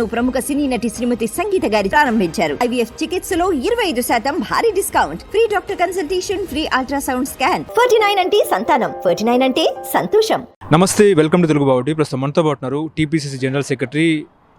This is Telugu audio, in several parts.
ప్రముఖ సినీ నటి శ్రీమతి సంగీత గారి ప్రారంభించారు. ఐవీఎఫ్ చికిత్సలో ఇరవై ఐదు శాతం భారీ discount. Free doctor consultation free ultrasound scan. Forty nine అంటే సంతానం. ఫోర్టీ నైన్ అంటే సంతోషం. నమస్తే వెల్కమ్ టు తెలుగు బావటి. ప్రస్తుతం మనతో పాటు ఉన్నారు TPCC general secretary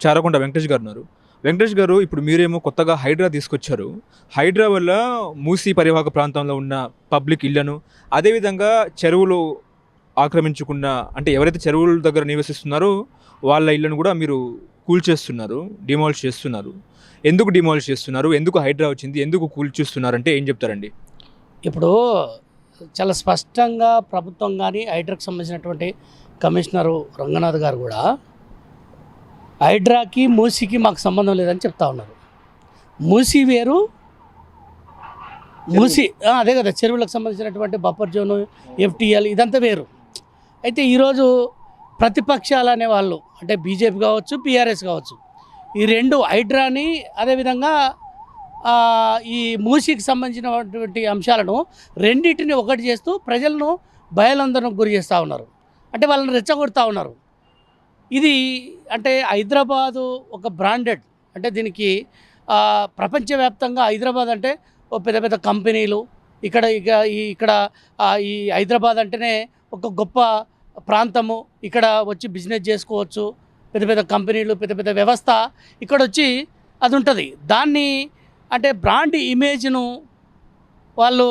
Charakonda Venkatesh garu ఉన్నారు. వెంకటేష్ గారు ఇప్పుడు మీరేమో కొత్తగా హైడ్రా తీసుకొచ్చారు. హైడ్రా వల్ల మూసీ పరివాహక ప్రాంతంలో ఉన్న పబ్లిక్ ఇళ్ళను అదేవిధంగా చెరువులు ఆక్రమించుకున్న అంటే ఎవరైతే చెరువుల దగ్గర నివసిస్తున్నారో వాళ్ళ ఇళ్ళను కూడా మీరు కూల్చేస్తున్నారు డిమాలిష్ చేస్తున్నారు. ఎందుకు డిమాలిష్ చేస్తున్నారు? ఎందుకు హైడ్రా వచ్చింది? ఎందుకు కూల్చేస్తున్నారు అంటే ఏం చెప్తారండి? ఇప్పుడు చాలా స్పష్టంగా ప్రభుత్వం కానీ హైడ్రాకి సంబంధించినటువంటి కమిషనరు రంగనాథ్ గారు కూడా హైడ్రాకి మూసీకి మాకు సంబంధం లేదని చెప్తా ఉన్నారు. మూసీ వేరు మూసీ అదే కదా చెరువులకు సంబంధించినటువంటి బఫర్ జోను ఎఫ్టీఎల్ ఇదంతా వేరు. అయితే ఈరోజు ప్రతిపక్షాలు అనే వాళ్ళు అంటే బీజేపీ కావచ్చు బీఆర్ఎస్ కావచ్చు ఈ రెండు హైడ్రాని అదేవిధంగా ఈ మూసికి సంబంధించినటువంటి అంశాలను రెండింటిని ఒకటి చేస్తూ ప్రజలను భయాలందరం గురి చేస్తూ ఉన్నారు. అంటే వాళ్ళని రెచ్చగొడతా ఉన్నారు. ఇది అంటే హైదరాబాదు ఒక బ్రాండెడ్ అంటే దీనికి ప్రపంచవ్యాప్తంగా హైదరాబాద్ అంటే ఓ పెద్ద పెద్ద కంపెనీలు ఇక్కడ ఇక ఈ ఇక్కడ ఈ హైదరాబాద్ అంటేనే ఒక గొప్ప ప్రాంతము ఇక్కడ వచ్చి బిజినెస్ చేసుకోవచ్చు పెద్ద పెద్ద కంపెనీలు పెద్ద పెద్ద వ్యవస్థ ఇక్కడ వచ్చి అది ఉంటుంది. దాన్ని అంటే బ్రాండ్ ఇమేజ్ను వాళ్ళు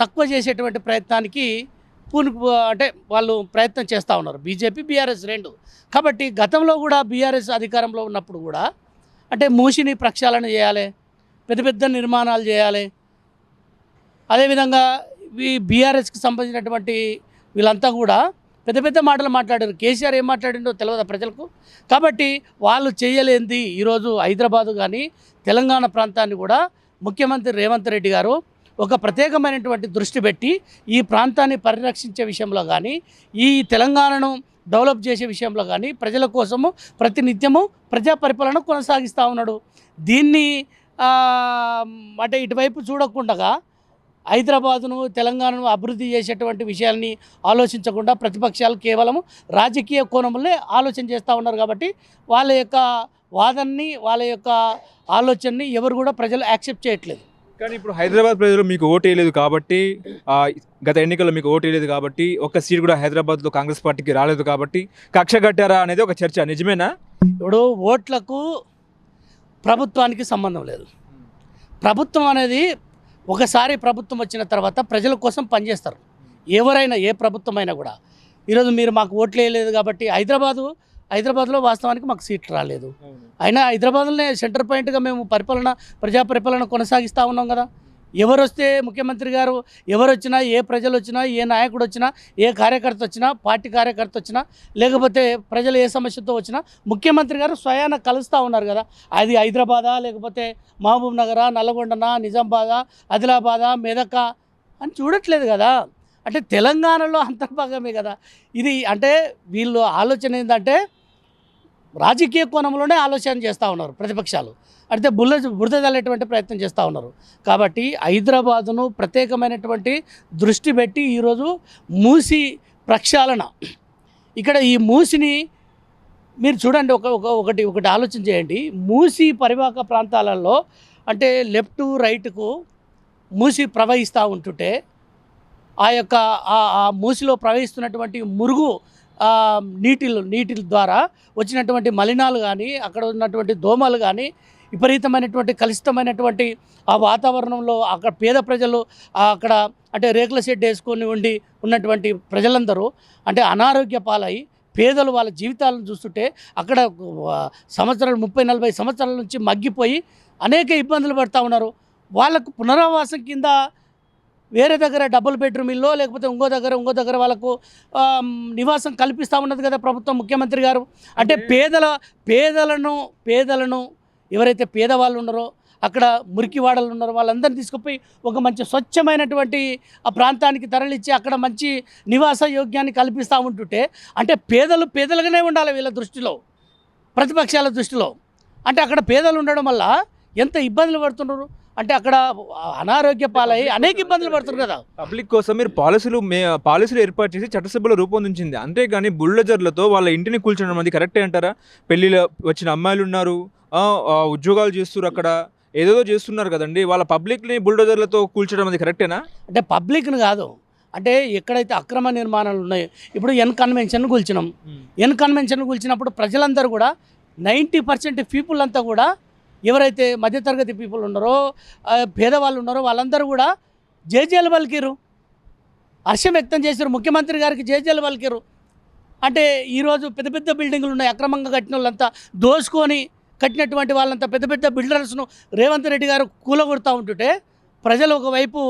తక్కువ చేసేటువంటి ప్రయత్నానికి పూను అంటే వాళ్ళు ప్రయత్నం చేస్తూ ఉన్నారు. బీజేపీ బీఆర్ఎస్ రెండు. కాబట్టి గతంలో కూడా బీఆర్ఎస్ అధికారంలో ఉన్నప్పుడు కూడా అంటే మూసిని ప్రక్షాళన చేయాలి పెద్ద పెద్ద నిర్మాణాలు చేయాలి. అదేవిధంగా ఈ బీఆర్ఎస్కి సంబంధించినటువంటి వీళ్ళంతా కూడా పెద్ద పెద్ద మాటలు మాట్లాడారు. కేసీఆర్ ఏం మాట్లాడిండో తెలియదు ప్రజలకు? కాబట్టి వాళ్ళు చేయలేంది ఈరోజు హైదరాబాదు కానీ తెలంగాణ ప్రాంతాన్ని కూడా ముఖ్యమంత్రి రేవంత్ రెడ్డి గారు ఒక ప్రత్యేకమైనటువంటి దృష్టి పెట్టి ఈ ప్రాంతాన్ని పరిరక్షించే విషయంలో కానీ ఈ తెలంగాణను డెవలప్ చేసే విషయంలో కానీ ప్రజల కోసము ప్రతినిత్యము ప్రజా పరిపాలన కొనసాగిస్తూ ఉన్నాడు. దీన్ని అంటే ఇటువైపు చూడకుండా హైదరాబాదును తెలంగాణను అభివృద్ధి చేసేటువంటి విషయాల్ని ఆలోచించకుండా ప్రతిపక్షాలు కేవలం రాజకీయ కోణంలో ఆలోచన చేస్తూ ఉన్నారు కాబట్టి వాళ్ళ యొక్క వాదనని వాళ్ళ యొక్క ఆలోచనని ఎవరు కూడా ప్రజలు యాక్సెప్ట్ చేయట్లేదు. కానీ ఇప్పుడు హైదరాబాద్ ప్రజలు మీకు ఓటు వేయలేదు కాబట్టి గత ఎన్నికల్లో మీకు ఓటు వేయలేదు కాబట్టి ఒక్క సీట్ కూడా హైదరాబాద్లో కాంగ్రెస్ పార్టీకి రాలేదు కాబట్టి కక్ష కట్టారా అనేది ఒక చర్చ నిజమేనా? ఇప్పుడు ఓట్లకు ప్రభుత్వానికి సంబంధం లేదు. ప్రభుత్వం అనేది ఒకసారి ప్రభుత్వం వచ్చిన తర్వాత ప్రజల కోసం పనిచేస్తారు. ఎవరైనా ఏ ప్రభుత్వం అయినా కూడా. ఈరోజు మీరు మాకు ఓట్లు వేయలేదు కాబట్టి హైదరాబాదు హైదరాబాద్లో వాస్తవానికి మాకు సీట్లు రాలేదు. అయినా హైదరాబాద్లోనే సెంటర్ పాయింట్గా మేము పరిపాలన ప్రజా పరిపాలన కొనసాగిస్తూ ఉన్నాం కదా. ఎవరు వస్తే ముఖ్యమంత్రి గారు ఎవరు వచ్చినా ఏ ప్రజలు వచ్చినా ఏ నాయకుడు వచ్చినా ఏ కార్యకర్త వచ్చినా పార్టీ కార్యకర్త వచ్చినా లేకపోతే ప్రజలు ఏ సమస్యతో వచ్చినా ముఖ్యమంత్రి గారు స్వయాన కలుస్తూ ఉన్నారు కదా. అది హైదరాబాదా లేకపోతే మహబూబ్ నగరా నల్గొండనా నిజామాబాదా ఆదిలాబాదా మెదక అని చూడట్లేదు కదా. అంటే తెలంగాణలో అంతర్భాగమే కదా. ఇది అంటే వీళ్ళు ఆలోచన ఏంటంటే రాజకీయ కోణంలోనే ఆలోచన చేస్తూ ఉన్నారు ప్రతిపక్షాలు. అయితే బుల్ల బురద చల్లేటువంటి ప్రయత్నం చేస్తూ ఉన్నారు. కాబట్టి హైదరాబాదును ప్రత్యేకమైనటువంటి దృష్టి పెట్టి ఈరోజు మూసి ప్రక్షాళన. ఇక్కడ ఈ మూసిని మీరు చూడండి ఒక ఒక ఒకటి ఒకటి ఆలోచన చేయండి. మూసి పరివాహక ప్రాంతాలలో అంటే లెఫ్ట్ రైట్కు మూసి ప్రవహిస్తూ ఉంటుంటే ఆ యొక్క ఆ- ఆ మూసిలో ప్రవహిస్తున్నటువంటి మురుగు నీటిలో నీటిలు నీటి ద్వారా వచ్చినటువంటి మలినాలు కానీ అక్కడ ఉన్నటువంటి దోమలు కానీ విపరీతమైనటువంటి కలుషితమైనటువంటి ఆ వాతావరణంలో అక్కడ పేద ప్రజలు అక్కడ అంటే రేకుల షెడ్ వేసుకొని ఉండి ఉన్నటువంటి ప్రజలందరూ అంటే అనారోగ్య పాలై పేదలు వాళ్ళ జీవితాలను చూస్తుంటే అక్కడ సంవత్సరాలు ముప్పై నలభై సంవత్సరాల నుంచి మగ్గిపోయి అనేక ఇబ్బందులు పడుతూ ఉన్నారు. వాళ్ళకు పునరావాసం కింద వేరే దగ్గర డబుల్ బెడ్రూమ్ ఇల్లో లేకపోతే ఇంకో దగ్గర ఇంకో దగ్గర వాళ్ళకు నివాసం కల్పిస్తూ ఉన్నది కదా ప్రభుత్వం ముఖ్యమంత్రి గారు. అంటే పేదల పేదలను పేదలను ఎవరైతే పేదవాళ్ళు ఉన్నారో అక్కడ మురికి వాడలు ఉన్నారో వాళ్ళందరినీ తీసుకుపోయి ఒక మంచి స్వచ్ఛమైనటువంటి ఆ ప్రాంతానికి తరలిచ్చి అక్కడ మంచి నివాస యోగ్యాన్ని కల్పిస్తూ ఉంటుంటే అంటే పేదలు పేదలుగానే ఉండాలి వీళ్ళ దృష్టిలో ప్రతిపక్షాల దృష్టిలో. అంటే అక్కడ పేదలు ఉండడం వల్ల ఎంత ఇబ్బందులు పడుతున్నారు? అంటే అక్కడ అనారోగ్య పాలై అనేక ఇబ్బందులు పడుతున్నారు కదా. పబ్లిక్ కోసం మీరు పాలసీలు మే పాలసీలు ఏర్పాటు చేసి చట్టసభలో రూపొందించింది. అంతేగాని బుల్డజర్లతో వాళ్ళ ఇంటిని కూల్చడం అది కరెక్టే అంటారా? పెళ్ళిలో వచ్చిన అమ్మాయిలు ఉన్నారు ఉద్యోగాలు చేస్తున్నారు అక్కడ. ఏదేదో చేస్తున్నారు కదండి. వాళ్ళ పబ్లిక్ని బుల్డోజర్లతో కూల్చడం అది కరెక్టేనా? అంటే పబ్లిక్ని కాదు. అంటే ఎక్కడైతే అక్రమ నిర్మాణాలు ఉన్నాయో ఇప్పుడు ఎన్ కన్వెన్షన్ కూల్చినాం. ఎన్ కన్వెన్షన్ కూల్చినప్పుడు ప్రజలందరూ కూడా నైంటీ పర్సెంట్ పీపుల్ అంతా కూడా ఎవరైతే మధ్యతరగతి పీపుల్ ఉన్నారో పేదవాళ్ళు ఉన్నారో వాళ్ళందరూ కూడా జేజేలు పలికిరు హర్షం వ్యక్తం చేశారు ముఖ్యమంత్రి గారికి జేజేలు పలికిరు అంటే ఈరోజు పెద్ద పెద్ద బిల్డింగులు ఉన్నాయి. అక్రమంగా కట్టిన వాళ్ళంతా దోసుకొని కట్టినటువంటి వాళ్ళంతా పెద్ద పెద్ద బిల్డర్స్ను రేవంత్ రెడ్డి గారు కూలగొడతా ఉంటుంటే ప్రజలు ఒకవైపు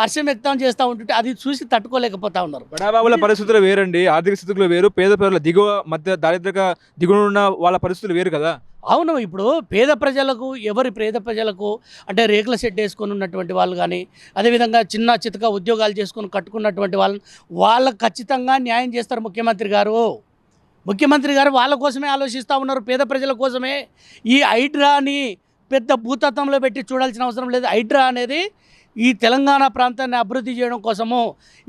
హర్షం వ్యక్తం చేస్తూ ఉంటుంటే అది చూసి తట్టుకోలేకపోతా ఉన్నారు. బడాబాబుల పరిస్థితులు వేరండి. ఆర్థిక స్థితులు వేరు పేద ప్రజల దిగువ మధ్య దారిద్రక దిగువ ఉన్న వాళ్ళ పరిస్థితులు వేరు కదా. అవును ఇప్పుడు పేద ప్రజలకు ఎవరి పేద ప్రజలకు అంటే రేకుల షెడ్ వేసుకొని ఉన్నటువంటి వాళ్ళు కానీ అదేవిధంగా చిన్న చితక ఉద్యోగాలు చేసుకొని కట్టుకున్నటువంటి వాళ్ళని వాళ్ళకు ఖచ్చితంగా న్యాయం చేస్తారు ముఖ్యమంత్రి గారు. ముఖ్యమంత్రి గారు వాళ్ళ కోసమే ఆలోచిస్తూ ఉన్నారు పేద ప్రజల కోసమే. ఈ హైడ్రాని పెద్ద భూతత్వంలో పెట్టి చూడాల్సిన అవసరం లేదు. హైడ్రా అనేది ఈ తెలంగాణ ప్రాంతాన్ని అభివృద్ధి చేయడం కోసము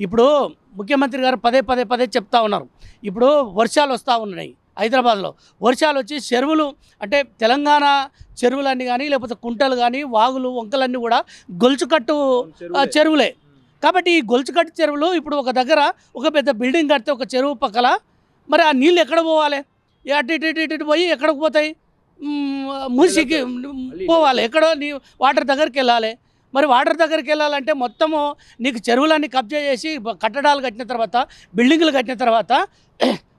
ఇప్పుడు ముఖ్యమంత్రి గారు పదే పదే పదే చెప్తా ఉన్నారు. ఇప్పుడు వర్షాలు వస్తూ ఉన్నాయి హైదరాబాద్లో. వర్షాలు వచ్చి చెరువులు అంటే తెలంగాణ చెరువులన్నీ కానీ లేకపోతే కుంటలు కానీ వాగులు వంకలన్నీ కూడా గొలుచుకట్టు చెరువులే. కాబట్టి ఈ గొలుచుకట్టు చెరువులు ఇప్పుడు ఒక దగ్గర ఒక పెద్ద బిల్డింగ్ కడితే ఒక చెరువు పక్కల మరి ఆ నీళ్ళు ఎక్కడ పోవాలి? అటు ఇటు ఇటు ఇటు పోయి ఎక్కడికి పోతాయి? మ్మ్, పోవాలి. ఎక్కడో నీ వాటర్ దగ్గరికి వెళ్ళాలి. మరి వాటర్ దగ్గరికి వెళ్ళాలంటే మొత్తము నీకు చెరువులన్నీ కబ్జా చేసి కట్టడాలు కట్టిన తర్వాత బిల్డింగులు కట్టిన తర్వాత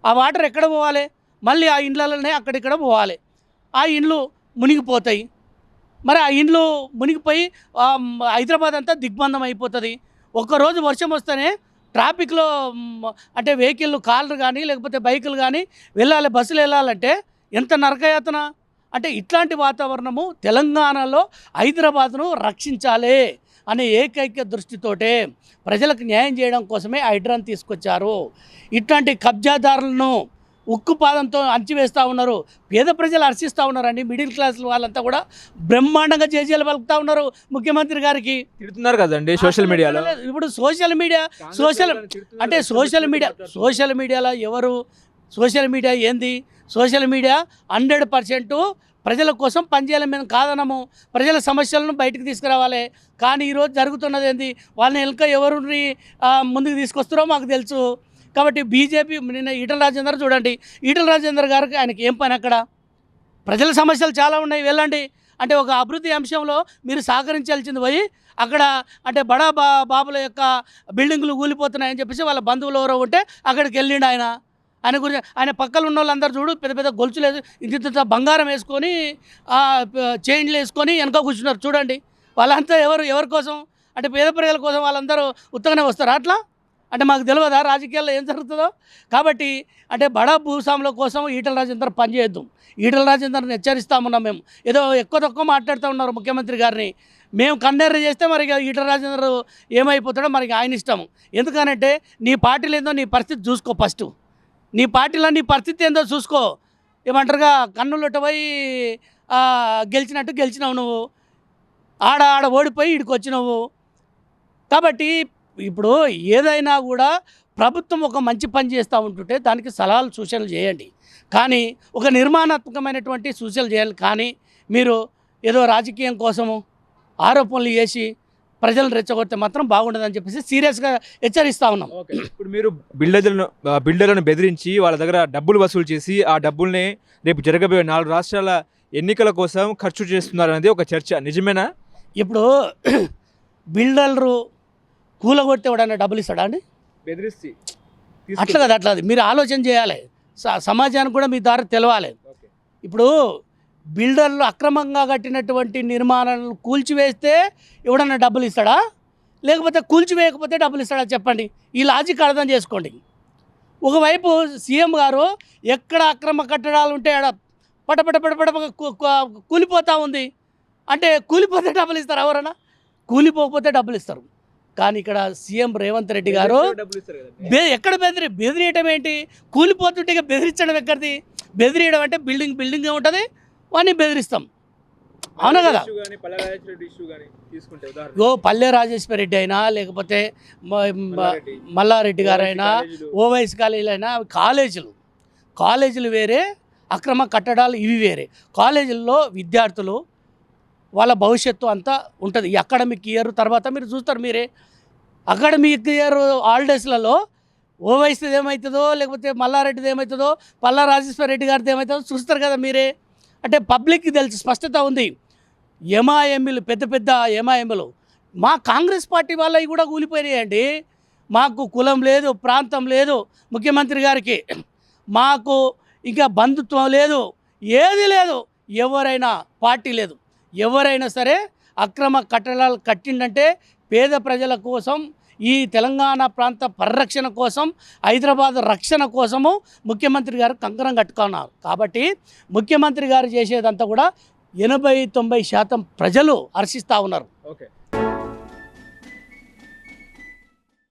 ఆ వాటర్ ఎక్కడ పోవాలి? మళ్ళీ ఆ ఇండ్లలోనే అక్కడిక్కడ పోవాలి. ఆ ఇండ్లు మునిగిపోతాయి. మరి ఆ ఇండ్లు మునిగిపోయి హైదరాబాద్ అంతా దిగ్బంధం అయిపోతుంది. ఒక్కరోజు వర్షం వస్తేనే ట్రాఫిక్లో అంటే వెహికల్ కార్లు కానీ లేకపోతే బైకులు కానీ వెళ్ళాలి బస్సులు వెళ్ళాలంటే ఎంత నరకయాతన? అంటే ఇట్లాంటి వాతావరణము తెలంగాణలో హైదరాబాద్ను రక్షించాలి అనే ఏకైక దృష్టితోటే ప్రజలకు న్యాయం చేయడం కోసమే హైడ్రాన్ తీసుకొచ్చారు. ఇట్లాంటి కబ్జాదారులను ఉక్కు పాదంతో అంచివేస్తూ ఉన్నారు. పేద ప్రజలు హర్షిస్తూ ఉన్నారండి. మిడిల్ క్లాస్ వాళ్ళంతా కూడా బ్రహ్మాండంగా జేజేలు పలుకుతూ ఉన్నారు ముఖ్యమంత్రి గారికి. తిడుతున్నారు కదండి సోషల్ మీడియాలో. ఇప్పుడు సోషల్ మీడియా సోషల్ అంటే సోషల్ మీడియా సోషల్ మీడియాలో ఎవరు సోషల్ మీడియా ఏంది? సోషల్ మీడియా హండ్రెడ్ పర్సెంట్ ప్రజల కోసం పనిచేయాలి మేము కాదనము. ప్రజల సమస్యలను బయటకు తీసుకురావాలి. కానీ ఈరోజు జరుగుతున్నది ఏంది? వాళ్ళని వెనుక ఎవరిని ముందుకు తీసుకొస్తారో మాకు తెలుసు. కాబట్టి బీజేపీ నిన్న ఈటల రాజేందర్ చూడండి. ఈటల రాజేందర్ గారికి ఆయనకి ఏం పని అక్కడ? ప్రజల సమస్యలు చాలా ఉన్నాయి. వెళ్ళండి. అంటే ఒక అభివృద్ధి అంశంలో మీరు సహకరించాల్సింది పోయి అక్కడ అంటే బడా బా బాబుల యొక్క బిల్డింగులు కూలిపోతున్నాయని చెప్పేసి వాళ్ళ బంధువులు ఎవరో ఉంటే అక్కడికి వెళ్ళిండు ఆయన. ఆయన గురించి ఆయన పక్కన ఉన్న వాళ్ళందరూ చూడు పెద్ద పెద్ద గొలుసులు ఇంత బంగారం వేసుకొని చేంజ్లు వేసుకొని వెనక కూర్చున్నారు. చూడండి. వాళ్ళంతా ఎవరు ఎవరి కోసం? అంటే పేద ప్రజల కోసం వాళ్ళందరూ ఉత్తగానే వస్తారు అట్లా? అంటే మాకు తెలియదా రాజకీయాల్లో ఏం జరుగుతుందో? కాబట్టి అంటే బడా భూస్వాముల కోసం ఈటల రాజేందర్ పనిచేద్దాం ఈటల రాజేందర్ని హెచ్చరిస్తామున్నాం మేము. ఏదో ఎక్కువ తక్కువ మాట్లాడుతూ ఉన్నారు ముఖ్యమంత్రి గారిని. మేము కన్నెర్ర చేస్తే మరి ఈటల రాజేందర్ ఏమైపోతాడో మరి ఆయన ఇష్టం. ఎందుకనంటే నీ పార్టీలు ఏందో నీ పరిస్థితి చూసుకో ఫస్ట్. నీ పార్టీలో నీ పరిస్థితి ఏందో చూసుకో. ఏమంటారుగా? కన్నులొట్ట పోయి గెలిచినట్టు గెలిచినావు నువ్వు. ఆడ ఆడ ఓడిపోయి ఇడికి వచ్చినావు. కాబట్టి ఇప్పుడు ఏదైనా కూడా ప్రభుత్వం ఒక మంచి పని చేస్తూ ఉంటుంటే దానికి సలహాలు సూచనలు చేయండి. కానీ ఒక నిర్మాణాత్మకమైనటువంటి సూచనలు చేయాలి. కానీ మీరు ఏదో రాజకీయం కోసము ఆరోపణలు చేసి ప్రజలను రెచ్చగొడితే మాత్రం బాగుండదని చెప్పేసి సీరియస్గా హెచ్చరిస్తూ ఉన్నాం. ఓకే. ఇప్పుడు మీరు బిల్డర్లను బిల్డర్లను బెదిరించి వాళ్ళ దగ్గర డబ్బులు వసూలు చేసి ఆ డబ్బుల్ని రేపు జరగబోయే నాలుగు రాష్ట్రాల ఎన్నికల కోసం ఖర్చు చేస్తున్నారనేది ఒక చర్చ. నిజమేనా? ఇప్పుడు బిల్డర్లు కూలగొడితే ఎవడన్నా డబ్బులు ఇస్తాడా అండి? బెదిరిస్తే. అట్లా కదా అట్లా. మీరు ఆలోచన చేయాలి. సమాజానికి కూడా మీ దారి తెలవాలి. ఇప్పుడు బిల్డర్లు అక్రమంగా కట్టినటువంటి నిర్మాణాలను కూల్చివేస్తే ఎవడన్నా డబ్బులు ఇస్తాడా? లేకపోతే కూల్చివేయకపోతే డబ్బులు ఇస్తాడా చెప్పండి. ఈ లాజిక్ అర్థం చేసుకోండి. ఒకవైపు సీఎం గారు ఎక్కడ అక్రమ కట్టడాలు ఉంటే ఆడ పట పట పట పట కు- కు- కూలిపోతూ ఉంది. అంటే కూలిపోతే డబ్బులు ఇస్తారు ఎవరన్నా? కూలిపోకపోతే డబ్బులు ఇస్తారు. కానీ ఇక్కడ సీఎం రేవంత్ రెడ్డి గారు ఎక్కడ బెదిరి బెదిరియటం ఏంటి? కూలిపోతుంటే ఇక బెదిరించడం ఎక్కడిది? బెదిరియడం అంటే బిల్డింగ్ బిల్డింగ్ ఉంటుంది వాడిని బెదిరిస్తాం. అవునా కదా? కానీ పల్లె రాజేశ్వర రెడ్డి అయినా లేకపోతే మల్లారెడ్డి, గారైనా ఓవైస్ కాలేజీలు అయినా కాలేజీలు. కాలేజీలు వేరే అక్రమ కట్టడాలు ఇవి వేరే. కాలేజీల్లో విద్యార్థులు వాళ్ళ భవిష్యత్తు అంతా ఉంటుంది. ఈ అకాడమిక్ ఇయర్ తర్వాత మీరు చూస్తారు మీరే. అకాడమిక్ ఇయర్ హాలిడేస్లలో ఓవైసీది ఏమవుతుందో లేకపోతే మల్లారెడ్డిది ఏమవుతుందో పల్లా రాజేశ్వర రెడ్డి గారిది ఏమవుతుందో చూస్తారు కదా మీరే. అంటే పబ్లిక్కి తెలుసు స్పష్టత ఉంది. ఎంఐఎంలు పెద్ద పెద్ద ఎంఐఎంఎలు మా కాంగ్రెస్ పార్టీ వాళ్ళవి కూడా కూలిపోయినాయండి. మాకు కులం లేదు ప్రాంతం లేదు ముఖ్యమంత్రి గారికి. మాకు ఇంకా బంధుత్వం లేదు ఏది లేదు ఎవరైనా పార్టీ లేదు. ఎవరైనా సరే అక్రమ కట్టడాలు కట్టిండంటే పేద ప్రజల కోసం ఈ తెలంగాణ ప్రాంత పరిరక్షణ కోసం హైదరాబాద్ రక్షణ కోసము ముఖ్యమంత్రి గారు కంకణం కట్టుకున్నారు. కాబట్టి ముఖ్యమంత్రి గారు చేసేదంతా కూడా ఎనభై తొంభై శాతం ప్రజలు హర్షిస్తూ ఉన్నారు. ఓకే.